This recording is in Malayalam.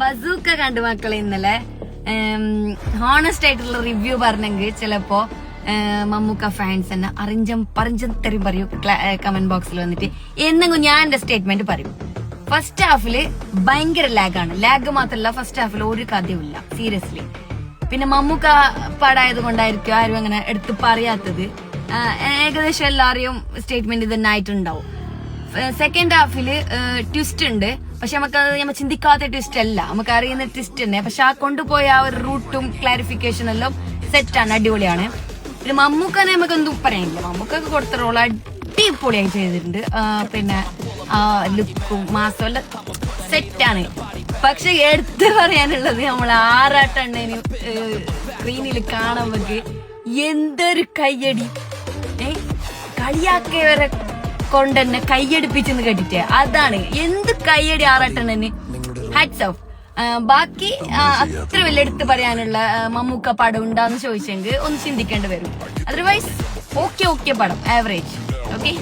ബസൂക്ക കണ്ടു മക്കളെ ഇന്നലെ. ഹോണസ്റ്റ് ആയിട്ടുള്ള റിവ്യൂ പറഞ്ഞെങ്കിൽ ചിലപ്പോ മമ്മൂക്ക ഫാൻസ് തന്നെ അറിഞ്ചം പറഞ്ചം തെറി പറയൂ കമന്റ് ബോക്സിൽ വന്നിട്ട്. എന്നെങ്കിലും ഞാൻ എന്റെ സ്റ്റേറ്റ്മെന്റ് പറയും. ഫസ്റ്റ് ഹാഫിൽ ഭയങ്കര ലാഗാണ് ലാഗ് മാത്രമല്ല ഫസ്റ്റ് ഹാഫിൽ ഒരു കഥയുമില്ല സീരിയസ്ലി പിന്നെ മമ്മൂക്ക പാടായത് കൊണ്ടായിരിക്കും ആരും അങ്ങനെ എടുത്ത് പറയാത്തത്. ഏകദേശം എല്ലാവരെയും സ്റ്റേറ്റ്മെന്റ് തന്നെ ആയിട്ടുണ്ടാവും സെക്കൻഡ് ഹാഫിൽ ട്വിസ്റ്റ് ഉണ്ട്. പക്ഷെ നമുക്ക് നമ്മൾ ചിന്തിക്കാത്ത ട്വിസ്റ്റ് അല്ല. നമുക്ക് അറിയുന്ന ട്വിസ്റ്റ് തന്നെ. പക്ഷെ ആ കൊണ്ടുപോയ ആ ഒരു റൂട്ടും ക്ലാരിഫിക്കേഷനും എല്ലാം സെറ്റാണ് അടിപൊളിയാണ്. പിന്നെ മമ്മൂക്കനെ നമുക്ക് എന്തും പറയാനില്ല. മമ്മൂക്കൊക്കെ കൊടുത്ത റോൾ അടിപൊളിയായി ചെയ്തിട്ടുണ്ട്. പിന്നെ ആ ലുക്കും മാസം എല്ലാം സെറ്റാണ് പക്ഷെ എടുത്തു പറയാനുള്ളത് നമ്മൾ ആറാട്ടെണ്ണ സ്ക്രീനിൽ കാണുമ്പോൾ എന്തൊരു കയ്യടി. ഏ കളിയാക്കിയവരെ കൊണ്ടെന്നെ കയ്യടിപ്പിച്ചെന്ന് കേട്ടിട്ട് അതാണ്. എന്ത് കയ്യടി ആറാട്ടെണ്ണന് ഹാറ്റ്സ് ഓഫ് ബാക്കി അത്ര വലിയ എടുത്ത് പറയാനുള്ള മമ്മൂക്ക പടം ഉണ്ടാന്ന് ചോദിച്ചെങ്കിൽ ഒന്ന് ചിന്തിക്കേണ്ടി വരും. അതർവൈസ് ഓക്കെ ഓക്കെ പടം ആവറേജ് ഓക്കെ